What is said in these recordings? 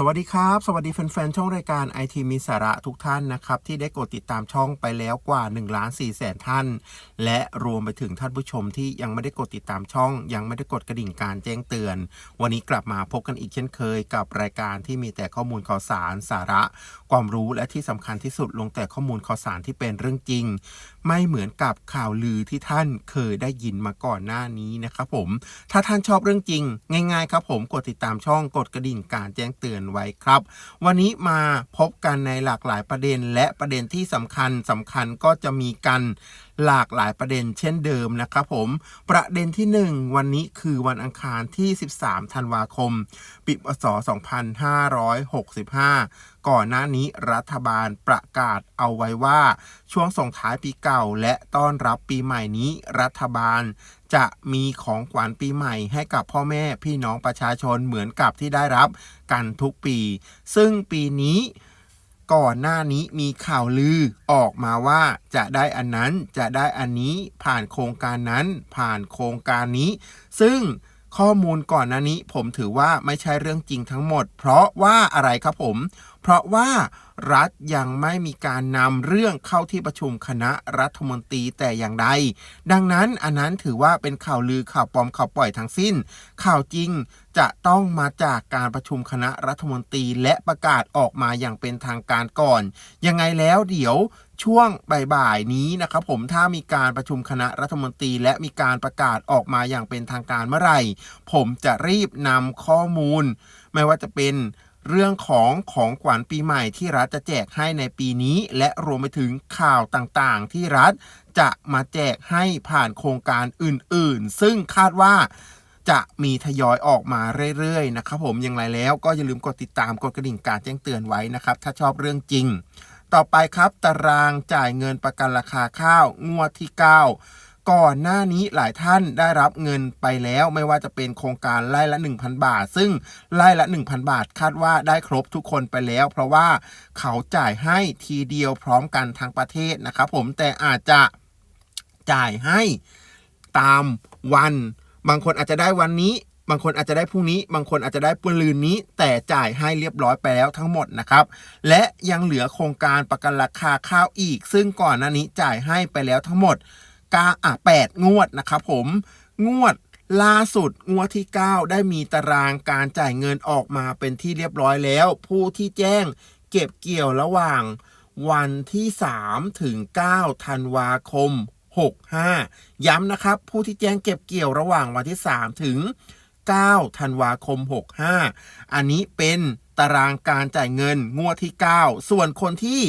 สวัสดีครับ สวัสดีแฟนๆ ช่องรายการไอทีมีสาระทุกท่านนะครับ ที่ได้กดติดตามช่องไปแล้วกว่า1ล้าน4แสนท่าน และรวมไปถึงท่านผู้ชมที่ยังไม่ได้กดติดตามช่อง ยังไม่ได้กดกระดิ่งการแจ้งเตือน วันนี้กลับมาพบกันอีกเช่นเคย กับรายการที่มีแต่ข้อมูลข่าวสารสาระ ความรู้และที่สำคัญที่สุดลงแต่ข้อมูลข่าวสารที่เป็นเรื่องจริง ไม่เหมือนกับข่าวลือที่ท่านเคยได้ยินมาก่อนหน้านี้นะครับผมถ้าท่านชอบเรื่องจริง ง่าย ๆ ครับผมกดติดตามช่องกดกระดิ่งการแจ้งเตือนไว้ครับ วันนี้มาพบกันในหลากหลายประเด็นและประเด็นที่สำคัญสำคัญก็จะมีกัน หลากหลายประเด็นเช่นเดิมนะครับผมประเด็นที่ 1 วันนี้คือวันอังคารที่ 13 ธันวาคม ปีพศ 2565 ก่อนหน้านี้รัฐบาลประกาศเอาไว้ว่า ช่วงส่งท้ายปีเก่าและต้อนรับปีใหม่นี้รัฐบาลจะมีของขวัญปีใหม่ให้กับพ่อแม่พี่น้องประชาชนเหมือนกับที่ได้รับกันทุกปี ซึ่งปีนี้ ก่อนหน้านี้มีข่าวลือออกมาว่าจะได้อันนั้นจะได้อันนี้ผ่านโครงการนั้น ผ่านโครงการนี้ ซึ่งข้อมูลก่อนหน้านี้ผมถือว่าไม่ใช่เรื่องจริงทั้งหมด เพราะว่าอะไรครับผมเพราะว่ารัฐยังไม่มีการนำเรื่องเข้าที่ประชุมคณะรัฐมนตรีแต่อย่างใด ดังนั้นอันนั้นถือว่าเป็นข่าวลือข่าวปลอมข่าวปล่อยทั้งสิ้น ข่าวจริงจะต้องมาจากการประชุมคณะรัฐมนตรีและประกาศออกมาอย่างเป็นทางการก่อน ยังไงแล้วเดี๋ยวช่วงบ่ายๆนี้นะครับผมถ้ามีการประชุมคณะรัฐมนตรี และมีการประกาศออกมาอย่างเป็นทางการเมื่อไหร่ ผมจะรีบนำข้อมูล ไม่ว่าจะเป็น เรื่องของของขวัญปีใหม่ที่รัฐจะแจกให้ในปีนี้ และรวมไปถึงข่าวต่างๆ ที่รัฐจะมาแจกให้ผ่านโครงการอื่นๆ ซึ่งคาดว่าจะมีทยอยออกมาเรื่อยๆนะครับผมอย่างไรแล้วก็อย่าลืมกดติดตามกดกระดิ่งการแจ้งเตือนไว้นะครับ ถ้าชอบเรื่องจริง ต่อไปครับ ตารางจ่ายเงินประกันราคาข้าวงวดที่ 9 ก่อนหน้านี้หลายท่านได้รับเงินไปแล้วไม่ว่าจะเป็นโครงการไล่ละ 1,000 บาท ซึ่งไล่ละ 1,000 บาทคาดว่าได้ครบทุกคนไปแล้ว เพราะว่าเขาจ่ายให้ทีเดียวพร้อมกันทั้งประเทศนะครับผมแต่อาจจะจ่ายให้ตามวัน บางคนอาจจะได้วันนี้ บางคนอาจจะได้พรุ่งนี้ บางคนอาจจะได้ปืนลืนนี้ แต่จ่ายให้เรียบร้อยไปแล้วทั้งหมดนะครับ และยังเหลือโครงการประกันราคาข้าวอีก ซึ่งก่อนหน้านี้จ่ายให้ไปแล้วทั้งหมด กาอะแปดงวดนะครับผมงวดล่าสุดงวดที่ 9 ได้มีตารางการจ่ายเงินออกมาเป็นที่เรียบร้อยแล้ว ผู้ที่แจ้งเก็บเกี่ยวระหว่างวันที่ 3 ถึง 9 ธันวาคม 65 ย้ำนะครับ ผู้ที่แจ้งเก็บเกี่ยวระหว่างวันที่ 3 ถึง 9 ธันวาคม 65 อันนี้เป็นตารางการจ่ายเงินงวดที่ 9 ส่วนคนที่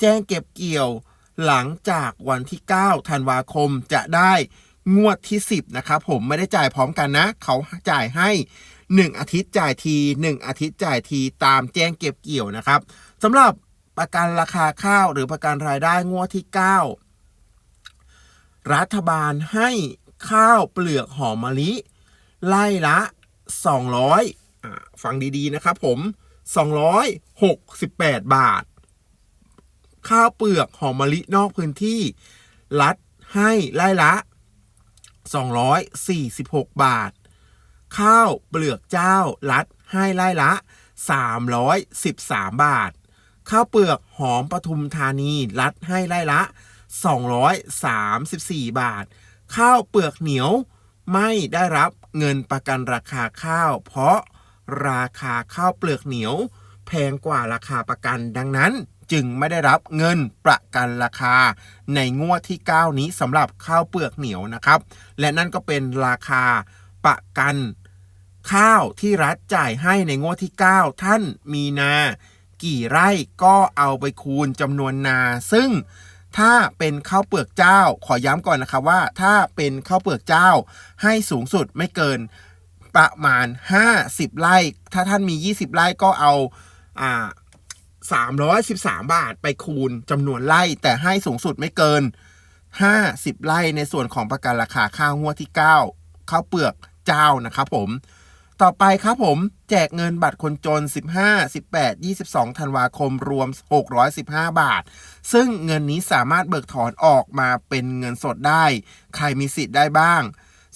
แจ้งเก็บเกี่ยว หลังจากวันที่ 9 ธันวาคมจะได้งวดที่ 10 นะครับผมไม่ได้จ่ายพร้อมกันนะ เขาจ่ายให้ 1 อาทิตย์จ่ายที 1 อาทิตย์จ่ายทีตามแจ้งเก็บเกี่ยวนะครับสำหรับประกันราคาข้าวหรือประกันรายได้งวดที่ 9 รัฐบาลให้ข้าวเปลือกหอมมะลิ ไล่ละ 200ฟังดีๆนะครับผม 268 บาท ข้าวเปลือกหอมมะลินอกพื้นที่รัฐให้ไล่ละ 246 บาท ข้าวเปลือกเจ้ารัฐให้ไล่ละ 313 บาท ข้าวเปลือกหอมปทุมธานีรัฐให้ไล่ละ 234 บาท ข้าวเปลือกเหนียวไม่ได้รับเงินประกันราคาข้าว เพราะราคาข้าวเปลือกเหนียว แพงกว่าราคาประกันดังนั้น จึงไม่ได้รับเงินประกันราคา ในงวดที่ 9 นี้สำหรับข้าวเปลือกเหนียวนะครับ และนั่นก็เป็นราคาประกันข้าวที่รัฐจ่ายให้ในงวดที่ 9 ท่านมีนา กี่ไร่ก็เอาไปคูณจำนวนนา ซึ่งถ้าเป็นข้าวเปลือกเจ้า ขอย้ำก่อนนะครับว่า ถ้าเป็นข้าวเปลือกเจ้า ให้สูงสุดไม่เกินประมาณ 50 ไร่ ถ้าท่านมี 20 ไร่ก็เอาอ่า 313 บาทไปคูณจำนวนไร่แต่ให้สูงสุดไม่เกิน 50 ไร่ในส่วนของประกันราคาข้าวงวดที่ 9 ข้าวเปลือกเจ้านะครับผม ต่อไปครับผมแจกเงินบัตรคนจน 15 18 22 ธันวาคมรวม 615 บาท ซึ่งเงินนี้สามารถเบิกถอนออกมาเป็นเงินสดได้ ใครมีสิทธิ์ได้บ้าง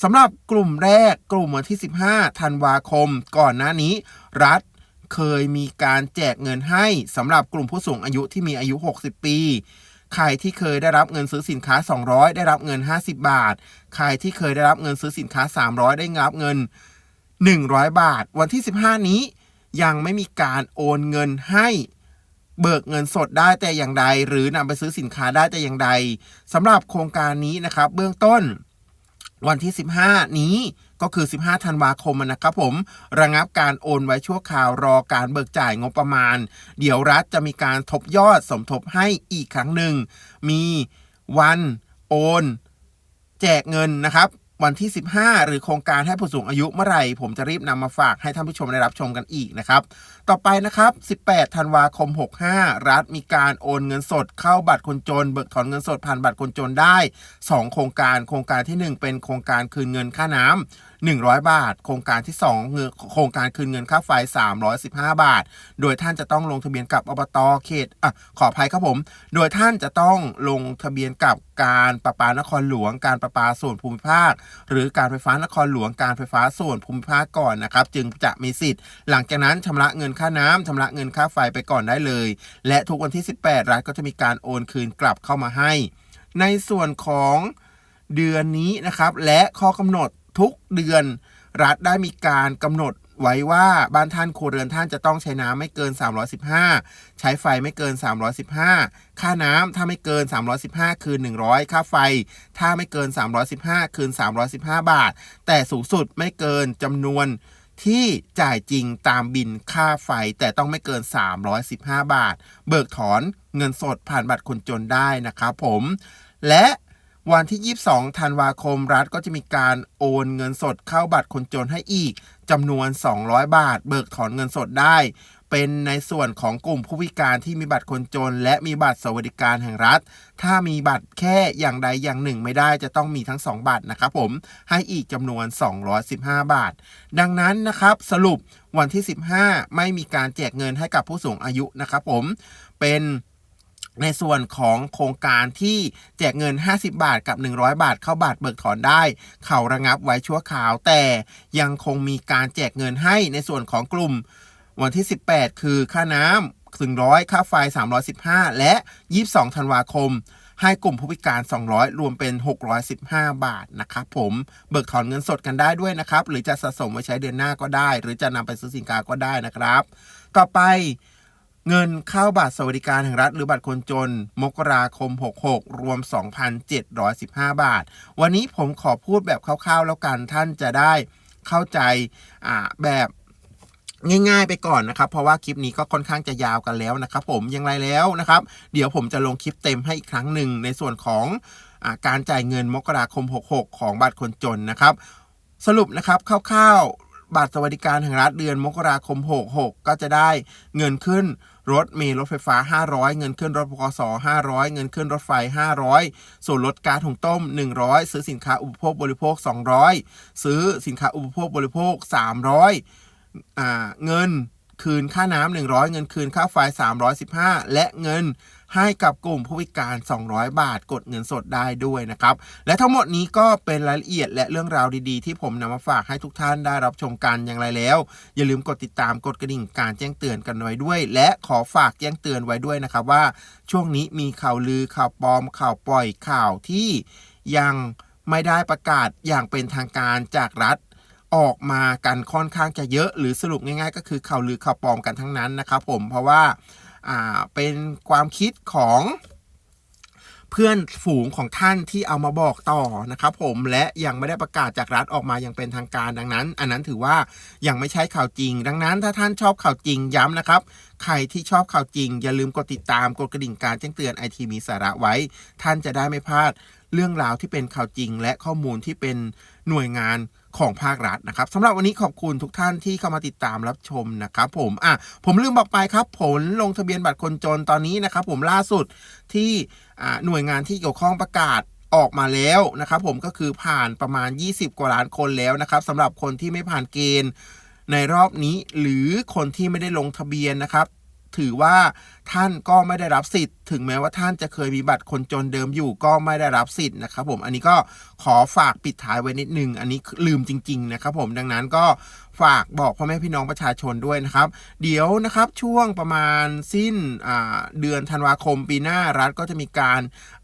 สำหรับกลุ่มแรกกลุ่มวันที่ 15 ธันวาคม ก่อนหน้านี้ รัฐ เคยมีการแจกเงินให้สำหรับกลุ่มผู้สูงอายุที่มีอายุ 60 ปี ใครที่เคยได้รับเงินซื้อสินค้า 200 ได้รับเงิน 50 บาท ใครที่เคยได้รับเงินซื้อสินค้า 300 ได้รับเงิน 100 บาท วันที่ 15 นี้ยังไม่มีการโอนเงินให้เบิกเงินสดได้แต่อย่างใด หรือนำไปซื้อสินค้าได้แต่อย่างใดสำหรับโครงการนี้นะครับ เบื้องต้น วันที่ 15 นี้ก็คือ 15 ธันวาคมนะครับผมระงับการโอนไว้ชั่วคราวรอการเบิกจ่ายงบประมาณ เดี๋ยวรัฐจะมีการทบยอดสมทบให้อีกครั้งหนึ่ง มีวันโอน แจกเงินนะครับ วันที่ 15 หรือโครงการให้ผู้สูงอายุเมื่อไหร่ ผมจะรีบนำมาฝากให้ท่านผู้ชมได้รับชมกันอีกนะครับ ต่อไปนะครับ 18 ธันวาคม 65 รัฐมีการโอนเงินสดเข้าบัตรคนจน เบิกถอนเงินสดผ่านบัตรคนจนได้ 2 โครงการ โครงการทีหนึ่1 เป็นโครงการคืนเงินค่าน้ำ 100 บาท โครงการที่2เงินโครงการคืนเงินค่าไฟ 315 บาท โดยท่านจะต้องลงทะเบียนกับอบตเขตอะขออภัยครับผม โดยท่านจะต้องลงทะเบียนกับการประปานครหลวง การประปาส่วนภูมิภาค หรือการไฟฟ้านครหลวงการไฟฟ้าส่วนภูมิภาคก่อนนะครับ จึงจะมีสิทธิ์ หลังจากนั้นชำระเงินค่าน้ำชำระเงินค่าไฟไปก่อนได้เลย และทุกวันที่ 18 รัฐก็จะมีการโอนคืนกลับเข้ามาให้ ในส่วนของเดือนนี้นะครับ และข้อกำหนด ทุกเดือน รัฐได้มีการกำหนดไว้ว่าบ้านท่านครัวเรือนท่านจะต้องใช้น้ำไม่เกิน 315 ใช้ไฟไม่เกิน 315 ค่าน้ำถ้าไม่เกิน 315 คืน100 ค่าไฟ ถ้าไม่เกิน 315 คืน315 บาท แต่สูงสุดไม่เกินจำนวนที่จ่ายจริงตามบินค่าไฟแต่ต้องไม่เกิน 315 บาท เบิกถอนเงินสดผ่านบัตรคนจนได้นะครับผม และ วันที่ 22 ธันวาคมรัฐก็จะมีการโอนเงินสดเข้าบัตรคนจนให้อีกจำนวน 200 บาท เบิกถอนเงินสดได้ เป็นในส่วนของกลุ่มผู้พิการที่มีบัตรคนจน และมีบัตรสวัสดิการแห่งรัฐ ถ้ามีบัตรแค่อย่างใดอย่างหนึ่งไม่ได้จะต้องมีทั้ง 2 บัตรนะครับผมให้อีกจำนวน 215 บาท ดังนั้นนะครับสรุปวันที่ 15 ไม่มีการแจกเงินให้กับผู้สูงอายุนะครับผมเป็น ในส่วนของโครงการที่แจกเงิน 50 บาทกับ 100 บาท เข้าบัตรเบิกถอนได้ เขาระงับไว้ชั่วคราว แต่ยังคงมีการแจกเงินให้ในส่วนของกลุ่ม วันที่ 18 คือค่าน้ำถึงร้อยค่าไฟ 315 และ 22 ธันวาคม ให้กลุ่มผู้พิการ 200 รวมเป็น 615 บาทนะครับผมเบิกถอนเงินสดกันได้ด้วยนะครับ หรือจะสะสมไว้ใช้เดือนหน้าก็ได้ หรือจะนำไปซื้อสินค้าก็ได้นะครับ ต่อไป เงินเข้าบัตรสวัสดิการแห่งรัฐหรือบัตรคนจน มกราคม 66 รวม 2,715 บาท วันนี้ผมขอพูดแบบคร่าวๆ แล้วกันท่านจะได้เข้าใจแบบง่ายๆไปก่อนนะครับ เพราะว่าคลิปนี้ก็ค่อนข้างจะยาวกันแล้วนะครับ ผมอย่างไรแล้วนะครับ เดี๋ยวผมจะลงคลิปเต็มให้อีกครั้งหนึ่งในส่วนของอการจ่ายเงินมกราคม 66 ของบัตรคนจนนะครับ สรุปนะครับคร่าวๆ บัตรสวัสดิการแห่งรัฐเดือนมกราคม 66 ก็จะได้เงินขึ้นรถเมล์รถไฟฟ้า 500 เงินขึ้นรถปกส500 เงินขึ้นรถไฟ 500 ส่วนลดการถุงต้ม 100 ซื้อสินค้าอุปโภคบริโภค 200 ซื้อสินค้าอุปโภคบริโภค 300อ่าเงิน คืนค่าน้ำ100 เงินคืนค่าไฟ 315 และเงินให้กับกลุ่มผู้พิการ 200 บาท กดเงินสดได้ด้วยนะครับ และทั้งหมดนี้ก็เป็นรายละเอียดและเรื่องราวดีๆ ที่ผมนำมาฝากให้ทุกท่านได้รับชมกันอย่างไรแล้ว อย่าลืมกดติดตามกดกระดิ่งการแจ้งเตือนกันไว้ด้วย และขอฝากแจ้งเตือนไว้ด้วยนะครับว่า ช่วงนี้มีข่าวลือข่าวปลอมข่าวปล่อยข่าวที่ยังไม่ได้ประกาศอย่างเป็นทางการจากรัฐ ออกมากันค่อนข้างจะเยอะ หรือสรุปง่ายๆ ก็คือข่าวลือข่าวปลอมกันทั้งนั้นนะครับผมเพราะว่าอ่าเป็นความคิดของเพื่อนฝูงของท่านที่เอามาบอกต่อนะครับผมและยังไม่ได้ประกาศจากรัฐออกมาอย่างเป็นทางการดังนั้น อันนั้นถือว่ายังไม่ใช่ข่าวจริง ดังนั้นถ้าท่านชอบข่าวจริงย้ำนะครับ ใครที่ชอบข่าวจริง อย่าลืมกดติดตามกดกระดิ่งการแจ้งเตือนไอทีมีสาระไว้ ท่านจะได้ไม่พลาดเรื่องราวที่เป็นข่าวจริง และข้อมูลที่เป็นหน่วยงาน ของภาครัฐนะครับสำหรับวันนี้ขอบคุณทุกท่านที่เข้ามาติดตามรับชมนะครับผมอะผมลืมบอกไปครับผลลงทะเบียนบัตรคนจนตอนนี้นะครับผมล่าสุดที่หน่วยงานที่เกี่ยวข้องประกาศออกมาแล้วนะครับผมก็คือผ่านประมาณ 20 กว่าล้านคนแล้วนะครับสำหรับคนที่ไม่ผ่านเกณฑ์ในรอบนี้หรือคนที่ไม่ได้ลงทะเบียนนะครับ ถือว่าท่านก็ไม่ได้รับสิทธิ์ ถึงแม้ว่าท่านจะเคยมีบัตรคนจนเดิมอยู่ก็ไม่ได้รับสิทธิ์นะครับผมอันนี้ก็ขอฝากปิดท้ายไว้นิดนึง อันนี้ลืมจริง ๆ นะครับผมดังนั้นก็ฝากบอกพ่อแม่พี่น้องประชาชนด้วยนะครับ เดี๋ยวนะครับช่วงประมาณสิ้นเดือนธันวาคมปีหน้ารัฐก็จะมีการ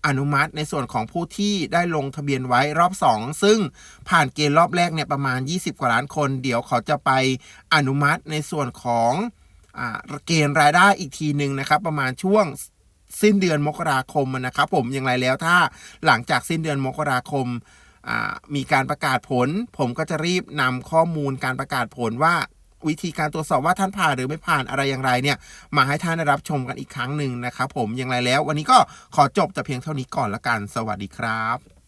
อนุมัติในส่วนของผู้ที่ได้ลงทะเบียนไว้รอบ 2 ซึ่งผ่านเกณฑ์รอบแรกเนี่ยประมาณ 20 กว่าล้านคน เดี๋ยวเขาจะไปอนุมัติในส่วนของ เกณฑ์รายได้อีกทีหนึ่งนะครับประมาณช่วงสิ้นเดือนมกราคมนะครับผมอย่างไรแล้วถ้าหลังจากสิ้นเดือนมกราคมมีการประกาศผล ผมก็จะรีบนำข้อมูลการประกาศผลว่าวิธีการตรวจสอบว่าท่านผ่านหรือไม่ผ่านอะไรอย่างไรเนี่ย มาให้ท่านได้รับชมกันอีกครั้งหนึ่งนะครับผมอย่างไรแล้ว วันนี้ก็ขอจบแต่เพียงเท่านี้ก่อนละกัน สวัสดีครับ